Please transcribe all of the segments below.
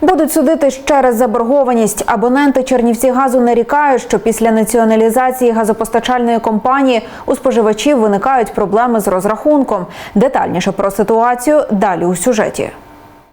Будуть судити через заборгованість. Абоненти Чернівці газу нарікають, що після націоналізації газопостачальної компанії у споживачів виникають проблеми з розрахунком. Детальніше про ситуацію далі у сюжеті.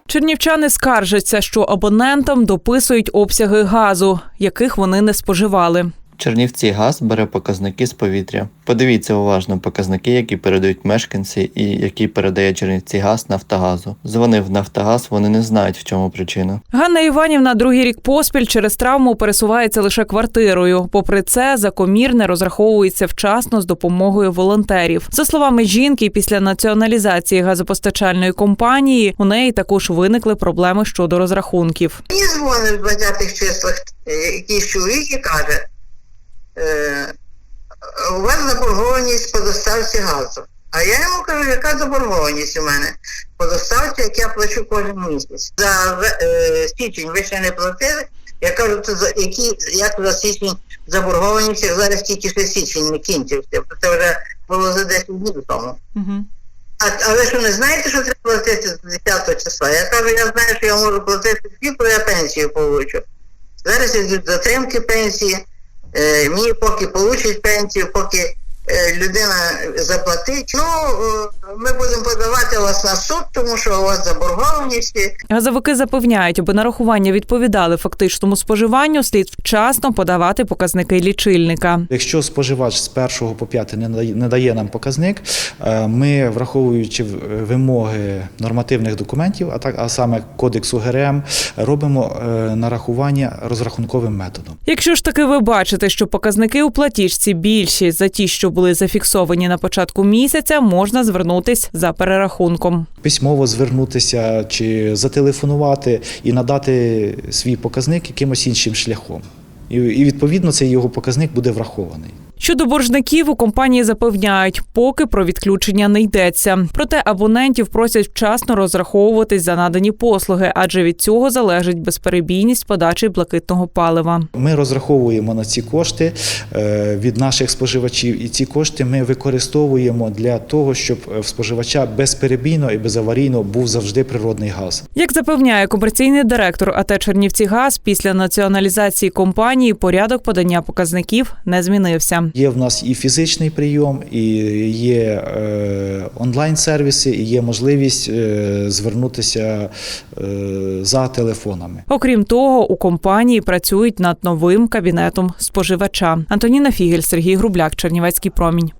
Чернівчани скаржаться, що абонентам дописують обсяги газу, яких вони не споживали. Чернівці газ бере показники з повітря. Подивіться уважно показники, які передають мешканці і які передає Чернівці газ Нафтогазу. Дзвонив Нафтогаз, вони не знають, в чому причина. Ганна Іванівна другий рік поспіль через травму пересувається лише квартирою. Попри це, за комір не розраховується вчасно з допомогою волонтерів. За словами жінки, після націоналізації газопостачальної компанії у неї також виникли проблеми щодо розрахунків. Мені дзвонить в 20-х числах е, якийсь чоловік і каже, у вас заборгованість по доставці газу. А я йому кажу, яка заборгованість у мене по доставці, як я плачу кожен місяць. За е, січень ви ще не платили. Я кажу, то за які як за січень заборгованість, як зараз тільки ще січень не кінчився. Це вже було за 10 днів тому. А, а ви що не знаєте, що треба платити з 10 числа? Я кажу, я знаю, що я можу платити скільки я пенсію получу. Зараз йдуть затримки пенсії. Е, мені поки получить пенсію, поки людина заплатить. Ну, е, ми будемо подавати вас на суд, тому що у вас заборгованість. Газовики запевняють, аби нарахування відповідали фактичному споживанню, слід вчасно подавати показники лічильника. Якщо споживач з 1 по 5 не дає, нам показник, е, ми, враховуючи в- вимоги нормативних документів, а так а саме кодексу ГРМ, робимо е, нарахування розрахунковим методом. Якщо ж таки ви бачите, що показники у платіжці більші за ті, що були зафіксовані на початку місяця, можна звернутись за перерахунком. Письмово звернутися чи зателефонувати і надати свій показник якимось іншим шляхом. І, відповідно цей його показник буде врахований. Щодо боржників у компанії запевняють, поки про відключення не йдеться. Проте абонентів просять вчасно розраховуватись за надані послуги, адже від цього залежить безперебійність подачі блакитного палива. Ми розраховуємо на ці кошти е, від наших споживачів, і ці кошти ми використовуємо для того, щоб е, в споживача безперебійно і безаварійно був завжди природний газ. Як запевняє комерційний директор АТ Чернівцігаз, після націоналізації компанії порядок подання показників не змінився. Є в нас і фізичний прийом, і є е, онлайн-сервіси, і є можливість е, звернутися е, за телефонами. Окрім того, у компанії працюють над новим кабінетом споживача. Антоніна Фігель, Сергій Грубляк, Чернівецький промінь.